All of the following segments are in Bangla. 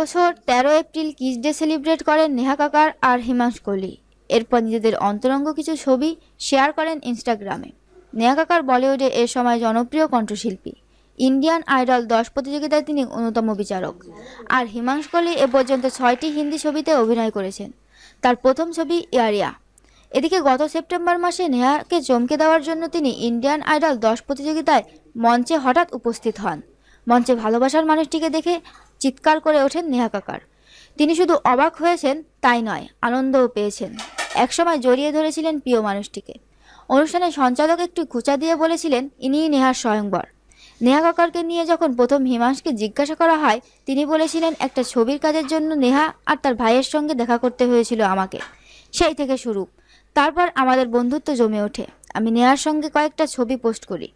এরপর তেরো এপ্রিল কিস ডে সেলিব্রেট করেন নেহা কাকার আর হিমাংশ কোহলি। এরপর নিজেদের অন্তরঙ্গ কিছু ছবি শেয়ার করেন ইনস্টাগ্রামে। নেহা কাকার বলিউডে এ সময় জনপ্রিয় কণ্ঠশিল্পী। ইন্ডিয়ান আইডল দশ প্রতিযোগিতায় তিনি অন্যতম বিচারক। আর হিমাংশ কোহলি এ পর্যন্ত ছয়টি হিন্দি ছবিতে অভিনয় করেছেন। তার প্রথম ছবি ইয়ারিয়া। এদিকে গত সেপ্টেম্বর মাসে নেহাকে চমকে দেওয়ার জন্য তিনি ইন্ডিয়ান আইডল দশ প্রতিযোগিতায় মঞ্চে হঠাৎ উপস্থিত হন। মঞ্চে ভালোবাসার মানুষটিকে দেখে চিৎকার করে ওঠেন নেহা কাকার। তিনি শুধু অবাক হয়েছেন, তাই নয়, আনন্দও পেয়েছেন। একসময় জড়িয়ে ধরেছিলেন প্রিয় মানুষটিকে। অনুষ্ঠানে সঞ্চালক একটু খুঁচা দিয়ে বলেছিলেন, ইনিই নেহার স্বয়ংবর। নেহা কাকারকে নিয়ে যখন প্রথম হিমাংশকে জিজ্ঞাসা করা হয়, তিনি বলেছিলেন, একটা ছবির কাজের জন্য নেহা আর তার ভাইয়ের সঙ্গে দেখা করতে হয়েছিল আমাকে। সেই থেকে শুরু। তারপর আমাদের বন্ধুত্ব জমে ওঠে। আমি নেহার সঙ্গে কয়েকটা ছবি পোস্ট করি।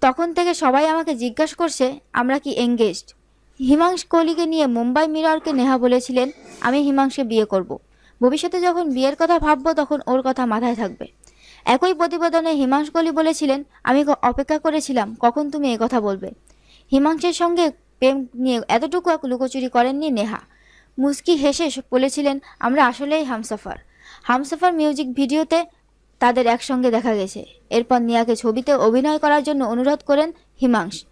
তখন থেকে সবাই আমাকে জিজ্ঞাসা করছে, আমরা কি এঙ্গেজড হিমাংশ কোহলিকে নিয়ে মুম্বাই মিররকে নেহা বলেছিলেন, আমি হিমাংশকে বিয়ে করব। ভবিষ্যতে যখন বিয়ের কথা ভাববো, তখন ওর কথা মাথায় থাকবে। একই প্রতিবেদনে হিমাংশ কোহলি বলেছিলেন, আমি অপেক্ষা করেছিলাম, কখন তুমি কথা বলবে? হিমাংশের সঙ্গে প্রেম নিয়ে এতটুকু এক লুকোচুরি করেননি নেহা। মুস্কি হেসে বলেছিলেন, আমরা আসলেই হামসাফার। হামসাফার মিউজিক ভিডিওতে তাদের একসঙ্গে দেখা গেছে। এরপর নিয়াকে ছবিতে অভিনয় করার জন্য অনুরোধ করেন হিমাংশ।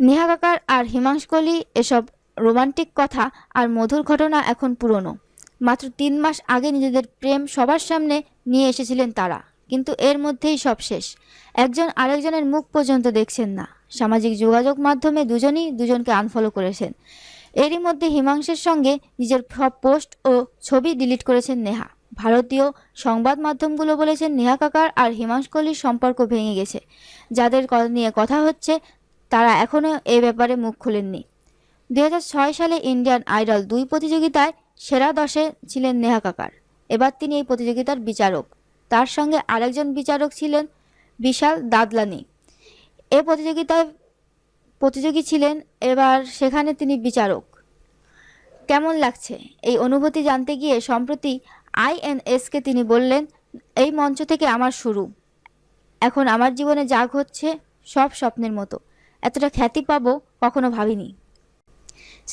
নেহা কাকার আর হিমাংশ কোহলি এসব রোমান্টিক কথা আর মধুর ঘটনা এখন পুরনো। মাত্র তিন মাস আগে নিজেদের প্রেম সবার সামনে নিয়ে এসেছিলেন তারা। কিন্তু এর মধ্যেই সব শেষ। একজন আরেকজনের মুখ পর্যন্ত দেখছেন না। সামাজিক যোগাযোগ মাধ্যমে দুজনই দুজনকে আনফলো করেছেন। এরই মধ্যে হিমাংশের সঙ্গে নিজের সব পোস্ট ও ছবি ডিলিট করেছেন নেহা। ভারতীয় সংবাদ মাধ্যমগুলো বলেছেন, নেহা কাকার আর হিমাংশ কোহলির সম্পর্ক ভেঙে গেছে। যাদের নিয়ে কথা হচ্ছে তারা এখনও এ ব্যাপারে মুখ খুলেননি। দু সালে ইন্ডিয়ান আইডল দুই প্রতিযোগিতায় সেরা দশে ছিলেন নেহা কাকার। এবার তিনি এই প্রতিযোগিতার বিচারক। তার সঙ্গে আরেকজন বিচারক ছিলেন বিশাল দাদলানি। এ প্রতিযোগিতায় প্রতিযোগী ছিলেন, এবার সেখানে তিনি বিচারক। কেমন লাগছে? এই অনুভূতি জানতে গিয়ে সম্প্রতি আইএনএসকে তিনি বললেন, এই মঞ্চ থেকে আমার শুরু। এখন আমার জীবনে যা ঘটছে সব স্বপ্নের মতো। এতটা খ্যাতি পাবো কখনো ভাবিনি।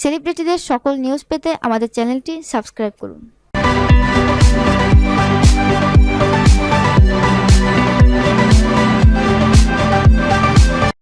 সেলিব্রিটিদের সকল নিউজ পেতে আমাদের চ্যানেলটি সাবস্ক্রাইব করুন।